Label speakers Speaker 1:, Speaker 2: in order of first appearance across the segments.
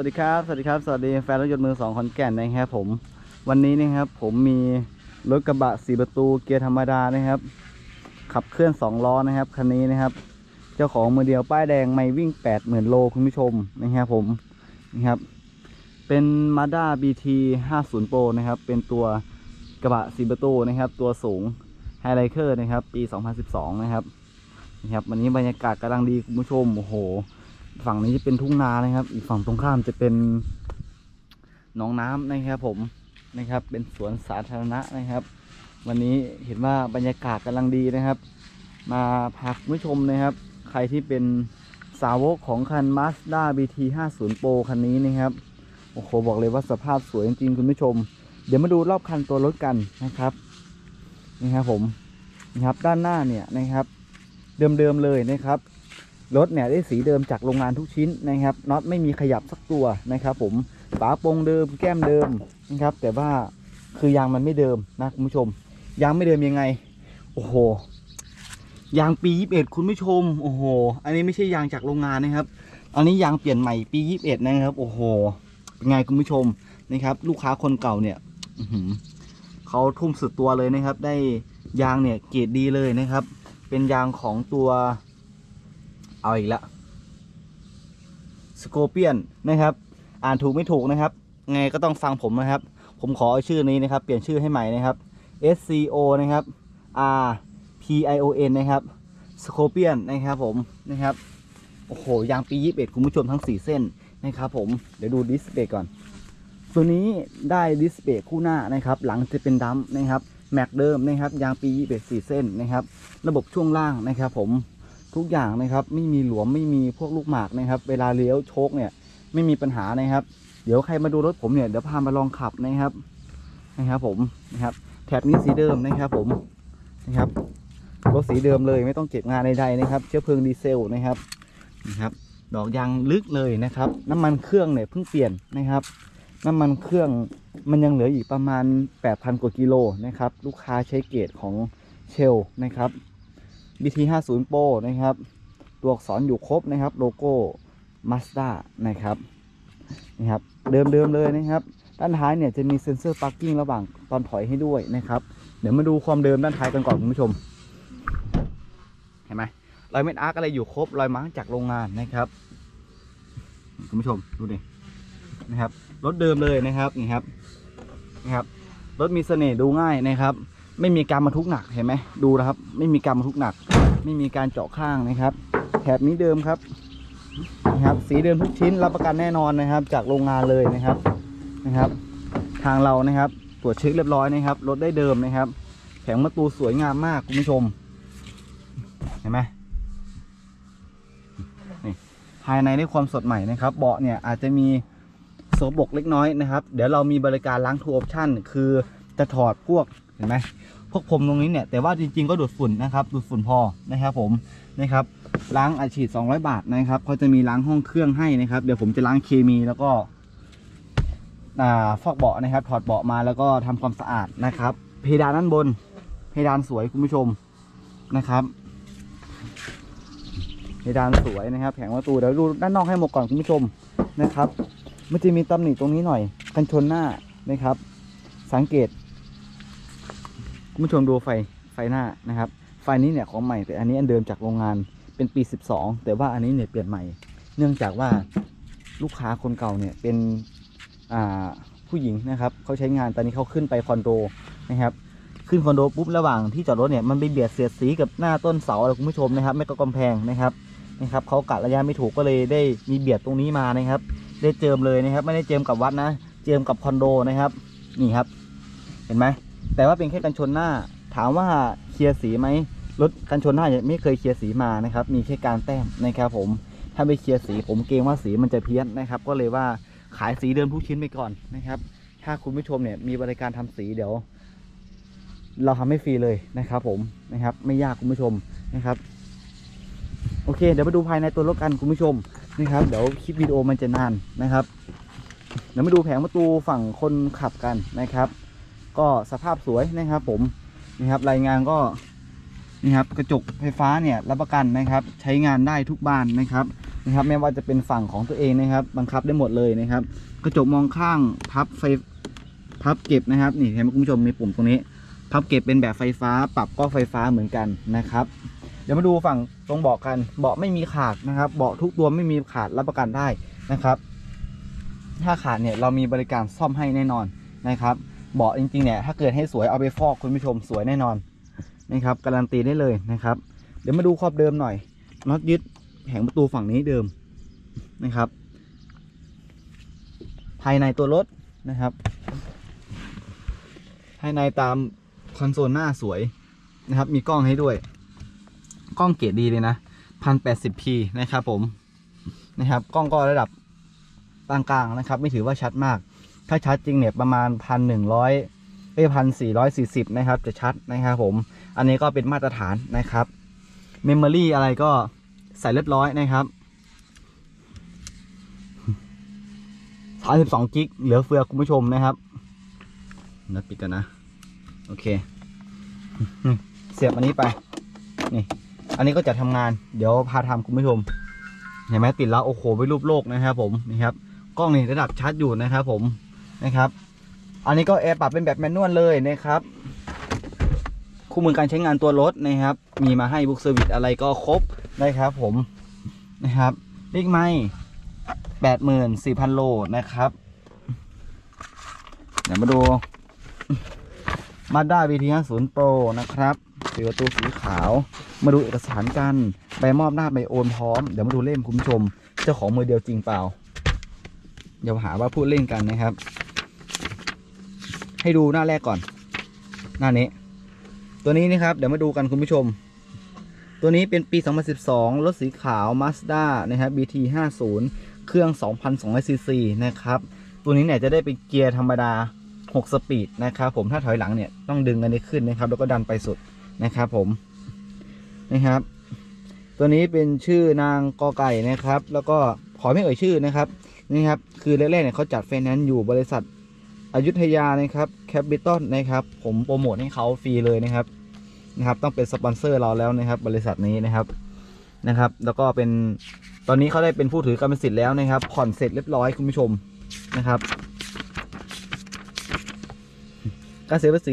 Speaker 1: วัสดีครับ สวัสดีครับ สวัสดีแฟนรถยนต์มือสองขอนแก่นนะครับผม วันนี้นะครับ ผมมีรถกระบะสีประตูเกียร์ธรรมดานะครับ ขับเคลื่อนสองล้อนะครับคันนี้นะครับ เจ้าของมือเดียวป้ายแดงไม่วิ่ง80,000โลคุณผู้ชมนะครับผมนะครับ เป็น Mazda BT 50 Pro นะครับ เป็นตัวกระบะสีประตูนะครับ ตัวสูง h i g h l i k e r นะครับ ปี 2012 นะครับนะครับ วันนี้บรรยากาศกำลังดีคุณผู้ชมโอ้โห ฝั่งนี้จะเป็นทุ่งนานะครับ อีกฝั่งตรงข้ามจะเป็นหนองน้ำนะครับผมนะครับ เป็นสวนสาธารณะนะครับ วันนี้เห็นว่าบรรยากาศกำลังดีนะครับ มาพาคุณผู้ชมนะครับ ใครที่เป็นสาวกของคัน Mazda BT 50 Pro คันนี้นะครับโอ้โหบอกเลยว่าสภาพสวยจริงๆคุณผู้ชม เดี๋ยวมาดูรอบคันตัวรถกันนะครับนี่ครับผมนะครับด้านหน้าเนี่ยนะครับ เดิมๆเลยนะครับ รถเนี่ยได้สีเดิมจากโรงงานทุกชิ้นนะครับน็อตไม่มีขยับสักตัวนะครับ ผมฝาโปรงเดิมแก้มเดิมนะครับ แต่ว่าคือยางมันไม่เดิมนะคุณผู้ชม ยางไม่เดิมยังไง โอ้โหยางปี21คุณผู้ชมโอ้โห อันนี้ไม่ใช่ยางจากโรงงานนะครับ อันนี้ยางเปลี่ยนใหม่ปี21นะครับ โอ้โหเป็นไงคุณผู้ชมนะครับ ลูกค้าคนเก่าเนี่ยออืเขาทุ่มสุดตัวเลยนะครับ ได้ยางเนี่ยเกรดดีเลยนะครับ เป็นยางของตัว เอาอีกแล้วสโคเปียนนะครับ อ่านถูกไม่ถูกนะครับ ไงก็ต้องฟังผมนะครับ ผมขอเอาชื่อนี้นะครับ เปลี่ยนชื่อให้ใหม่นะครับ S C O นะครับ R P I O N นะครับสโคเปียนนะครับผมนะครับ โอ้โหยางปี 21 คุณผู้ชมทั้ง 4 เส้นนะครับผม เดี๋ยวดูดิสเบรกก่อน ตัวนี้ได้ดิสเบรกคู่หน้านะครับ หลังจะเป็นดัมป์นะครับ แม็กเดิมนะครับ ยางปี 21 4 เส้นนะครับ ระบบช่วงล่างนะครับผม ทุกอย่างนะครับ ไม่มีหลวมไม่มีพวกลูกหมากนะครับ เวลาเลี้ยวโชคเนี่ย ไม่มีปัญหานะครับ เดี๋ยวใครมาดูรถผมเนี่ยเดี๋ยวพามาลองขับนะครับนะครับผมนะครับแถบนี้สีเดิมนะครับผมนะครับรถสีเดิมเลยไม่ต้องเก็บงานใดๆนะครับ เชื้อเพลิงดีเซลนะครับนะครับ ดอกยางลึกเลยนะครับ น้ำมันเครื่องเนี่ยเพิ่งเปลี่ยนนะครับ น้ำมันเครื่องมันยังเหลืออีกประมาณ 8,000 กว่ากิโลนะครับ ลูกค้าใช้เกรดของเชลนะครับ BT 50 Pro นะครับ ตัวอักษรอยู่ครบนะครับ โลโก้ Mazda นะครับนะครับ เดิมๆเลยนะครับ ด้านท้ายเนี่ยจะมีเซ็นเซอร์ parking ระหว่างตอนถอยให้ด้วยนะครับ เดี๋ยวมาดูความเดิมด้านท้ายกันก่อนคุณผู้ชม เห็นไหมรอยเม็ดอาร์กอะไรอยู่ครบรอยมาร์กจากโรงงานนะครับคุณผู้ชมดูดินะครับรถเดิมเลยนะครับนี่ครับนะครับรถมีเสน่ห์ดูง่ายนะครับ ไม่มีการบรรทุกหนักเห็นไหมดูนะครับ ไม่มีการบรรทุกหนัก ไม่มีการเจาะข้างนะครับแถบนี้เดิมครับนะครับ สีเดิมทุกชิ้นรับประกันแน่นอนนะครับ จากโรงงานเลยนะครับนะครับ ทางเรานะครับตรวจเช็คเรียบร้อยนะครับรถได้เดิมนะครับ แผงประตูสวยงามมากคุณผู้ชม เห็นไหมนี่ภายในได้ความสดใหม่นะครับ เบาะเนี่ยอาจจะมีโสบกเล็กน้อยนะครับ เดี๋ยวเรามีบริการล้างทูออปชั่น คือจะถอดพวก เห็นไหมพวกผมตรงนี้เนี่ยแต่ว่าจริง ๆก็ดูดฝุ่นนะครับดูดฝุ่นพอนะครับผมนะครับล้างอัดฉีด 200 บาทนะครับเขาจะมีล้างห้องเครื่องให้นะครับ เดี๋ยวผมจะล้างเคมีแล้วก็ฟอกเบาะนะครับ ถอดเบาะมาแล้วก็ทำความสะอาดนะครับ เพดานด้านบน เพดานสวยคุณผู้ชมนะครับ เพดานสวยนะครับ แผงประตูเดี๋ยวดูด้านนอกให้หมดก่อนคุณผู้ชมนะครับ มันจะมีตำหนิตรงนี้หน่อย กันชนหน้านะครับ สังเกต คุณผู้ชมดูไฟไฟหน้านะครับ ไฟนี้เนี่ยของใหม่แต่อันนี้อันเดิมจากโรงงานเป็นปี 12 แต่ว่าอันนี้เนี่ยเปลี่ยนใหม่ เนื่องจากว่าลูกค้าคนเก่าเนี่ยเป็นผู้หญิงนะครับเขาใช้งานตอนนี้เขาขึ้นไปคอนโดนะครับขึ้นคอนโดปุ๊บระหว่างที่จอดรถเนี่ยมันไปเบียดเสียดสีกับหน้าต้นเสาอะไรคุณผู้ชมนะครับ ไม่ก็กำแพงนะครับนะครับเขากะระยะไม่ถูกก็เลยได้มีเบียดตรงนี้มานะครับ ได้เจิมเลยนะครับ ไม่ได้เจิมกับวัดนะ เจิมกับคอนโดนะครับ นี่ครับ เห็นไหม แต่ว่าเป็นแค่กันชนหน้า ถามว่าเคลียร์สีไหมรถกันชนหน้าเนี่ยไม่เคยเคลียร์สีมานะครับ มีแค่การแต้มนะครับผม ถ้าไปเคลียร์สีผมเกรงว่าสีมันจะเพี้ยนนะครับ ก็เลยว่าขายสีเดิมทุกชิ้นไปก่อนนะครับ ถ้าคุณผู้ชมเนี่ยมีบริการทำสีเดี๋ยว เราทำให้ฟรีเลยนะครับ ผมนะครับ ไม่ยากคุณผู้ชมนะครับ โอเค เดี๋ยวมาดูภายในตัวรถกันคุณผู้ชมนะครับ เดี๋ยวคลิปวิดีโอมันจะนานนะครับ เดี๋ยวมาดูแผงประตูฝั่งคนขับกันนะครับ ก็สภาพสวยนะครับ ผมนะครับรายงานก็นี่ครับกระจกไฟฟ้าเนี่ยรับประกันนะครับ ใช้งานได้ทุกบ้านนะครับนะครับ ไม่ว่าจะเป็นฝั่งของตัวเองนะครับ บังคับได้หมดเลยนะครับ กระจกมองข้างพับไฟพับเก็บนะครับ นี่เห็นไหมคุณผู้ชมมีปุ่มตรงนี้พับเก็บเป็นแบบไฟฟ้าปรับก็ไฟฟ้าเหมือนกันนะครับ เดี๋ยวมาดูฝั่งตรงเบาะกันเบาะไม่มีขาดนะครับ เบาะทุกตัวไม่มีขาดรับประกันได้นะครับ ถ้าขาดเนี่ยเรามีบริการซ่อมให้แน่นอนนะครับ เบาะจริงๆเนี่ยถ้าเกิดให้สวยเอาไปฟอกคุณผู้ชมสวยแน่นอนนะครับการันตีได้เลยนะครับ เดี๋ยวมาดูขอบเดิมหน่อยน็อตยึดแผงประตูฝั่งนี้เดิมนะครับ ภายในตัวรถนะครับ ภายในตามคอนโซลหน้าสวยนะครับ มีกล้องให้ด้วย กล้องเกรดดีเลยนะพันแปดสิบพีนะครับผมนะครับ กล้องก็ระดับปานกลางนะครับ ไม่ถือว่าชัดมาก ถ้าชัดจริงเนี่ยประมาณพันหนึ่งร้อยเอ้พันสี่ร้อยสี่สิบนะครับ จะชัดนะครับผม อันนี้ก็เป็นมาตรฐานนะครับเมมโมรี่อะไรก็ใส่เรียบร้อยนะครับ32กิกเหลือเฟือคุณผู้ชมนะครับนัดปิดกันนะ โอเค เสียบอันนี้ไป นี่ อันนี้ก็จะทำงาน เดี๋ยวพาทำคุณผู้ชม เห็นไหมติดแล้วโอ้โหไปรูปโลกนะครับผม นี่ครับ กล้องนี่ระดับชัดอยู่นะครับผม นะครับ อันนี้ก็แอร์ปรับเป็นแบบแมนนวลเลยนะครับคู่มือการใช้งานตัวรถนะครับ มีมาให้บุกเซอร์วิสอะไรก็ครบนะครับผมนะครับเลขไม่แปดหมื่นสี่พันโลนะครับเดี๋ยวมาดูมาด้า VT 5 0 Pro นะครับสีประตูสีขาว มาดูเอกสารกันใบมอบหน้าใบโอนพร้อม เดี๋ยวมาดูเล่มคุณผู้ชม เจ้าของมือเดียวจริงเปล่า เดี๋ยวหาว่าพูดเล่นกันนะครับ ให้ดูหน้าแรกก่อน หน้านี้ ตัวนี้นะครับ เดี๋ยวมาดูกันคุณผู้ชม ตัวนี้เป็นปี 2012 รถสีขาว Mazda นะครับ BT 50เครื่อง 2,200ซีซีนะครับ ตัวนี้เนี่ยจะได้เป็นเกียร์ธรรมดา 6 สปีดนะครับผมถ้าถอยหลังเนี่ยต้องดึงอันนี้ขึ้นนะครับ แล้วก็ดันไปสุดนะครับผมนะครับ ตัวนี้เป็นชื่อนางกอไก่นะครับ แล้วก็ขอไม่เอ่ยชื่อนะครับนี่ครับคือแรกๆเนี่ยเขาจัดไฟแนนซ์อยู่บริษัท อยุธยานะครับแคปิตอลนะครับ ผมโปรโมทให้เขาฟรีเลยนะครับนะครับ ต้องเป็นสปอนเซอร์เราแล้วนะครับ บริษัทนี้นะครับนะครับ แล้วก็เป็นตอนนี้เขาได้เป็นผู้ถือกรรมสิทธิ์แล้วนะครับ ผ่อนเสร็จเรียบร้อยคุณผู้ชมนะครับการเสียภาษี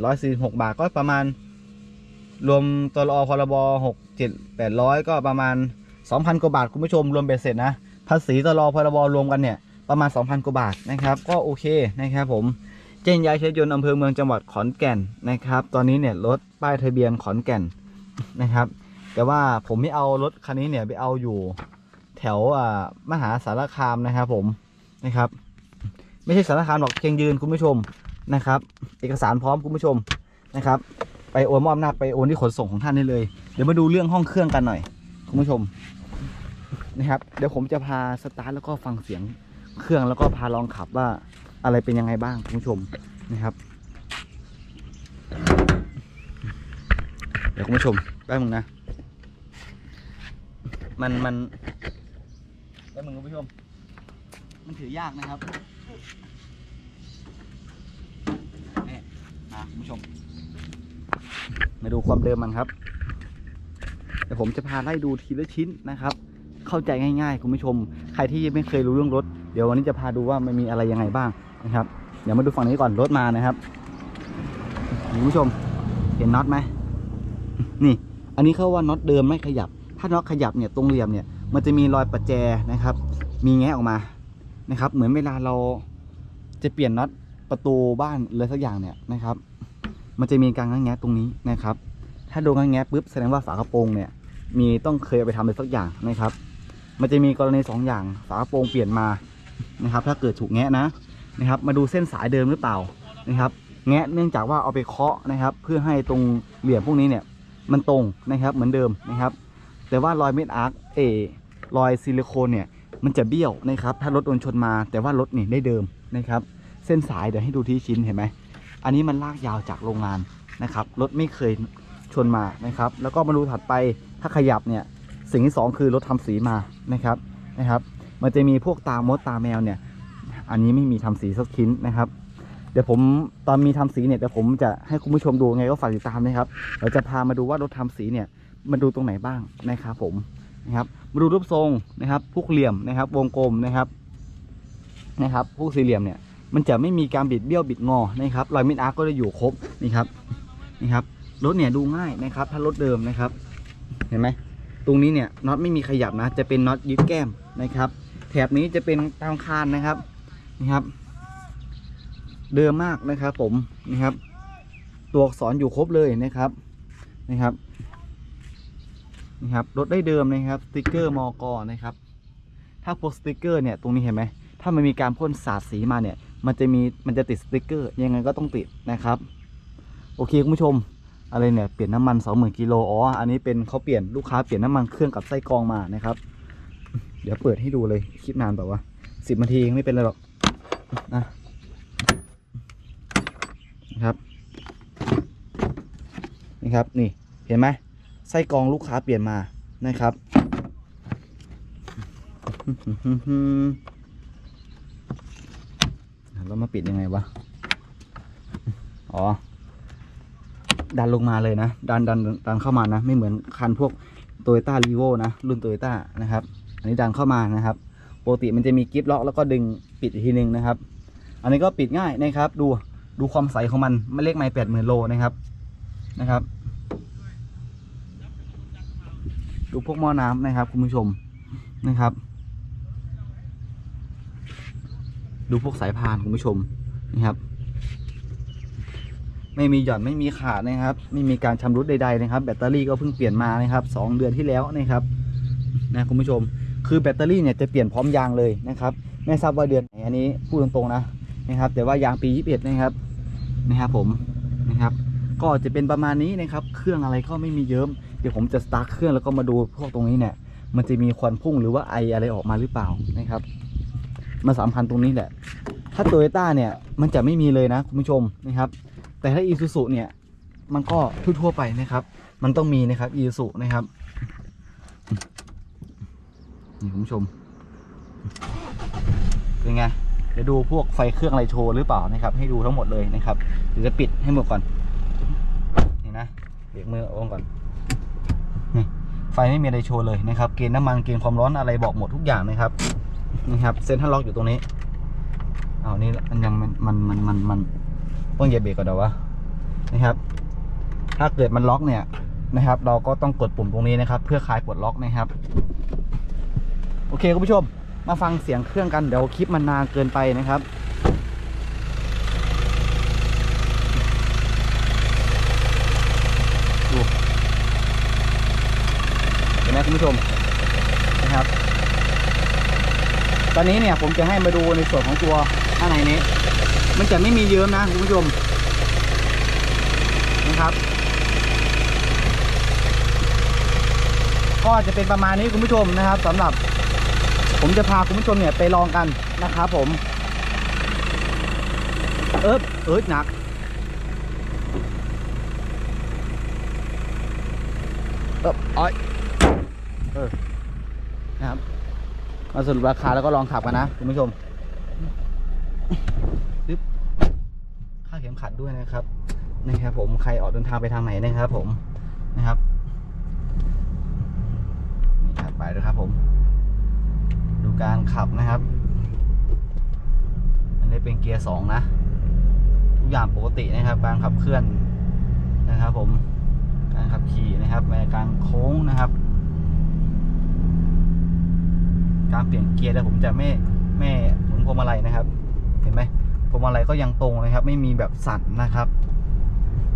Speaker 1: 1,846 บาทก็ประมาณ รวมตลอพรบ6 7 800 ก็ประมาณ 2,000 กว่าบาทคุณผู้ชมรวมเบ็ดเสร็จนะ ภาษีตลอพรบรวมกันเนี่ย ประมาณ 2,000กว่าบาทนะครับก็โอเคนะครับผมเจนยายใช้ยนต์อำเภอเมืองจังหวัดขอนแก่นนะครับ ตอนนี้เนี่ยรถป้ายทะเบียนขอนแก่นนะครับ แต่ว่าผมไม่เอารถคันนี้เนี่ยไปเอาอยู่แถวมหาสารคามนะครับผมนะครับ ไม่ใช่สารคามหรอกเชียงยืนคุณผู้ชมนะครับ เอกสารพร้อมคุณผู้ชมนะครับ ไปโอนมอบอำนาจไปโอนที่ขนส่งของท่านได้เลย เดี๋ยวมาดูเรื่องห้องเครื่องกันหน่อย คุณผู้ชมนะครับ เดี๋ยวผมจะพาสตาร์ทแล้วก็ฟังเสียง เครื่องแล้วก็พาลองขับว่าอะไรเป็นยังไงบ้างคุณผู้ชมนะครับเดี๋ยวคุณผู้ชมแป๊บนึงนะ มันมันแป๊บนึงคุณผู้ชม มันถือยากนะครับนี่มาคุณผู้ชม มาดูความเดิมมันครับ เดี๋ยวผมจะพาไล่ดูทีละชิ้นนะครับ เข้าใจง่ายๆ คุณผู้ชม ใครที่ยังไม่เคยรู้เรื่องรถ เดี๋ยววันนี้จะพาดูว่ามันมีอะไรยังไงบ้างนะครับ เดี๋ยวมาดูฝั่งนี้ก่อนรถมานะครับคุณผู้ชมเห็นน็อตไหมนี่ อันนี้เขาว่าน็อตเดิมไม่ขยับ ถ้าน็อตขยับเนี่ยตรงเหลี่ยมเนี่ยมันจะมีรอยประแจนะครับ มีแงะออกมานะครับ เหมือนเวลาเราจะเปลี่ยนน็อตประตูบ้านเลยสักอย่างเนี่ยนะครับ มันจะมีการงัดแงะตรงนี้นะครับ ถ้าโดนงัดแงะปุ๊บแสดงว่าฝากระโปรงเนี่ย มีต้องเคยไปทำอะไรสักอย่างนะครับ มันจะมีกรณีสองอย่างฝากระโปรงเปลี่ยนมา นะครับ ถ้าเกิดถูกแงะนะนะครับ มาดูเส้นสายเดิมหรือเปล่านะครับ แงะเนื่องจากว่าเอาไปเคาะนะครับ เพื่อให้ตรงเหลี่ยมพวกนี้เนี่ยมันตรงนะครับเหมือนเดิมนะครับ แต่ว่ารอยเม็ดอาร์คเอรอยซิลิโคนเนี่ยมันจะเบี้ยวนะครับ ถ้ารถโดนชนมา แต่ว่ารถนี่ได้เดิมนะครับ เส้นสายเดี๋ยวให้ดูที่ชิ้นเห็นไหมอันนี้มันลากยาวจากโรงงานนะครับรถไม่เคยชนมานะครับ แล้วก็มาดูถัดไปถ้าขยับเนี่ยสิ่งที่สองคือรถทำสีมานะครับนะครับ มันจะมีพวกตามดตาแมวเนี่ย อันนี้ไม่มีทำสีสักชิ้นนะครับ เดี๋ยวผมตอนมีทำสีเนี่ยเดี๋ยวผมจะให้คุณผู้ชมดูไงก็ฝากติดตามนะครับเราจะพามาดูว่ารถทำสีเนี่ยมันดูตรงไหนบ้างนะครับผมนะครับมาดูรูปทรงนะครับพวกเหลี่ยมนะครับ วงกลมนะครับนะครับพวกสี่เหลี่ยมเนี่ยมันจะไม่มีการบิดเบี้ยวบิดงอนะครับรอยมิดอาร์คก็จะอยู่ครบนี่ครับนี่ครับรถเนี่ยดูง่ายนะครับ ถ้ารถเดิมนะครับ เห็นไหมตรงนี้เนี่ยน็อตไม่มีขยับนะ จะเป็นน็อตยึดแก้มนะครับ ถบนี้จะเป็นตามคานนะครับนี่ครับ เดิมมากนะครับ ผมนะครับ ตัวอักษรอยู่ครบเลยนะครับนะครับนะครับรถได้เดิมนะครับสติกเกอร์มอกนะครับ ถ้าพวกสติกเกอร์เนี่ยตรงนี้เห็นไหมถ้ามันมีการพ่นสาดสีมาเนี่ย มันจะมีมันจะติดสติกเกอร์ยังไงก็ต้องติดนะครับ โอเคคุณผู้ชมอะไรเนี่ยเปลี่ยนน้ำมัน20,000กิโลอ๋ออันนี้เป็นเขาเปลี่ยนลูกค้าเปลี่ยนน้ำมันเครื่องกับไส้กรองมานะครับ เดี๋ยวเปิดให้ดูเลยคลิปนานแบบว่าสิบนาทีเองไม่เป็นไรหรอกนะนะครับนี่ครับนี่เห็นไหมไส้กรองลูกค้าเปลี่ยนมานะครับแล้วมาปิดยังไงวะอ๋อ ดันลงมาเลยนะ ดันดันดันเข้ามานะ ไม่เหมือนคันพวกโตโยต้ารีโวนะ รุ่นโตโยต้านะครับ อันนี้ดันเข้ามานะครับปกติมันจะมีกิฟล็อกแล้วก็ดึงปิดอีกทีนึงนะครับ อันนี้ก็ปิดง่ายนะครับ ดูดูความใสของมันไม่เล็กไม่แปดหมื่นโลนะครับนะครับ ดูพวกหม้อน้ำนะครับคุณผู้ชมนะครับ ดูพวกสายพานคุณผู้ชมนะครับ ไม่มีหย่อนไม่มีขาดนะครับ ไม่มีการชำรุดใดๆนะครับ แบตเตอรี่ก็เพิ่งเปลี่ยนมานะครับสองเดือนที่แล้วนะครับนะคุณผู้ชม คือแบตเตอรี่เนี่ยจะเปลี่ยนพร้อมยางเลยนะครับไม่ทราบว่าเดือนไหนอันนี้พูดตรงๆนะนะครับ แต่ว่ายางปี 21 นะครับนะครับผมนะครับ ก็จะเป็นประมาณนี้นะครับ เครื่องอะไรก็ไม่มีเยิ้มเดี๋ยวผมจะสตาร์ทเครื่องแล้วก็มาดูพวกตรงนี้เนี่ย มันจะมีควันพุ่งหรือว่าไออะไรออกมาหรือเปล่านะครับ มาสำคัญตรงนี้แหละ ถ้าโตโยต้าเนี่ยมันจะไม่มีเลยนะคุณผู้ชมนะครับ แต่ถ้าอีซูซุเนี่ยมันก็ทั่วๆไปนะครับ มันต้องมีนะครับอีซูซุนะครับ นี่คุณผู้ชม เป็นไง เดี๋ยวดูพวกไฟเครื่องอะไรโชว์หรือเปล่านะครับ ให้ดูทั้งหมดเลยนะครับเดี๋ยวจะปิดให้หมดก่อน นี่นะเบรกมือเอาลงก่อน นี่ไฟไม่มีอะไรโชว์เลยนะครับ เกณฑ์น้ำมันเกณฑ์ความร้อนอะไรบอกหมดทุกอย่างนะครับ นะครับเซ็นทรัลล็อกอยู่ตรงนี้เอานี่มันยังมันมันมันมันมันต้องเหยียบเบรกก่อนเดี๋ยววะนะครับ ถ้าเกิดมันล็อกเนี่ยนะครับ เราก็ต้องกดปุ่มตรงนี้นะครับ เพื่อคลายปลดล็อกนะครับ อเคคุณผู้ชมมาฟังเสียงเครื่องกันเดี๋ยวคลิปมันนานเกินไปนะครับดูเห็นไหมคุณผู้ชมนะครับ ตอนนี้เนี่ยผมจะให้มาดูในส่วนของตัวข้างในนี้ มันจะไม่มีเยิ้มนะคุณผู้ชมนะครับ ก็จะเป็นประมาณนี้คุณผู้ชมนะครับสำหรับ ผมจะพาคุณผู้ชมเนี่ยไปลองกันนะครับผม เอิบเอิบหนัก เอิบอ้อยเออนะครับ มาสรุปราคาแล้วก็ลองขับกันนะคุณผู้ชมดึ๊บค่าเข็มขัดด้วยนะครับนะครับผมใครออกเดินทางไปทางไหนนะครับผมนะครับนี่ครับไปเลยครับผม การขับนะครับ อันนี้เป็นเกียร์สองนะ ทุกอย่างปกตินะครับ การขับเคลื่อนนะครับ ผม การขับขี่นะครับในการโค้งนะครับ การเปลี่ยนเกียร์แต่ผมจะไม่ไม่หมุนพวงมาลัยนะครับ เห็นไหมพวงมาลัยก็ยังตรงนะครับ ไม่มีแบบสั่นนะครับ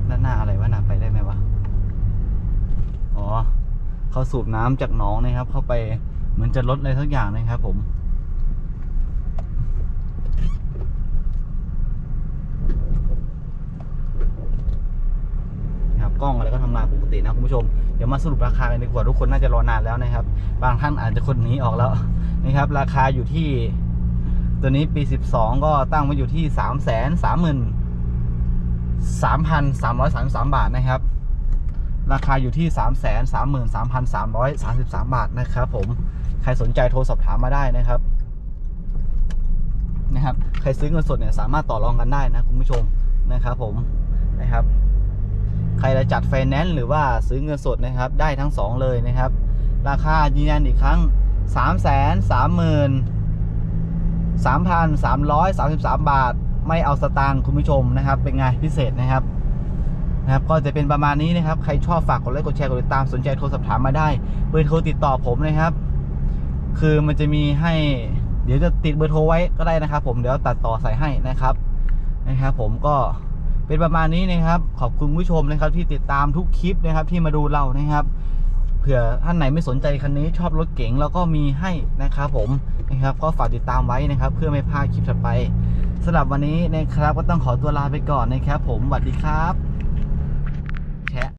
Speaker 1: ด้านหน้าอะไรวะน่าไปได้ไหมวะ อ๋อเขาสูบน้ำจากหนองนะครับ เข้าไป เหมือนจะลดอะไรสักอย่างนะครับผมนะครับกล้องอะไรก็ทำงานปกตินะคุณผู้ชม เดี๋ยวมาสรุปราคากันดีกว่าทุกคนน่าจะรอนานแล้วนะครับ บางท่านอาจจะคนหนี้ออกแล้วนะครับ ราคาอยู่ที่ ตัวนี้ปี 12 ก็ตั้งไว้อยู่ที่ 3 3 0 0 0 0 3,333 บาทนะครับ ราคาอยู่ที่ 3 3 3 3 3 3บาทนะครับผม ครสนใจโทรสอบถามมาได้นะครับนะครับ ใครซื้อเงินสดเนี่ยสามารถต่อรองกันได้นะคุณผู้ชมนะครับผมนะครับ ใครจะจัดไฟแนนซ์หรือว่าซื้อเงินสดนะครับ ได้ทั้งสองเลยนะครับ ราคายืนยันอีกครั้งสามแสนสามหมื่นสามพันสามร้อยสามสิบสามบาท ไม่เอาสตางค์คุณผู้ชมนะครับ เป็นไงพิเศษนะครับนะครับก็จะเป็นประมาณนี้นะครับ ใครชอบฝากกดไลค์กดแชร์กดติดตามสนใจโทรสอบถามมาได้เบอร์โทรติดต่อผมนะครับ คือมันจะมีให้ เดี๋ยวจะติดเบอร์โทรไว้ก็ได้นะครับ ผมเดี๋ยวตัดต่อใส่ให้นะครับนะครับ ผมก็เป็นประมาณนี้นะครับ ขอบคุณผู้ชมนะครับ ที่ติดตามทุกคลิปนะครับ ที่มาดูเรานะครับเผื่อท่านไหนไม่สนใจคันนี้ชอบรถเก๋งแล้วก็มีให้นะครับผมนะครับ ก็ฝากติดตามไว้นะครับ เพื่อไม่พลาดคลิปถัดไปสำหรับวันนี้นะครับก็ต้องขอตัวลาไปก่อนนะครับ ผมสวัสดีครับ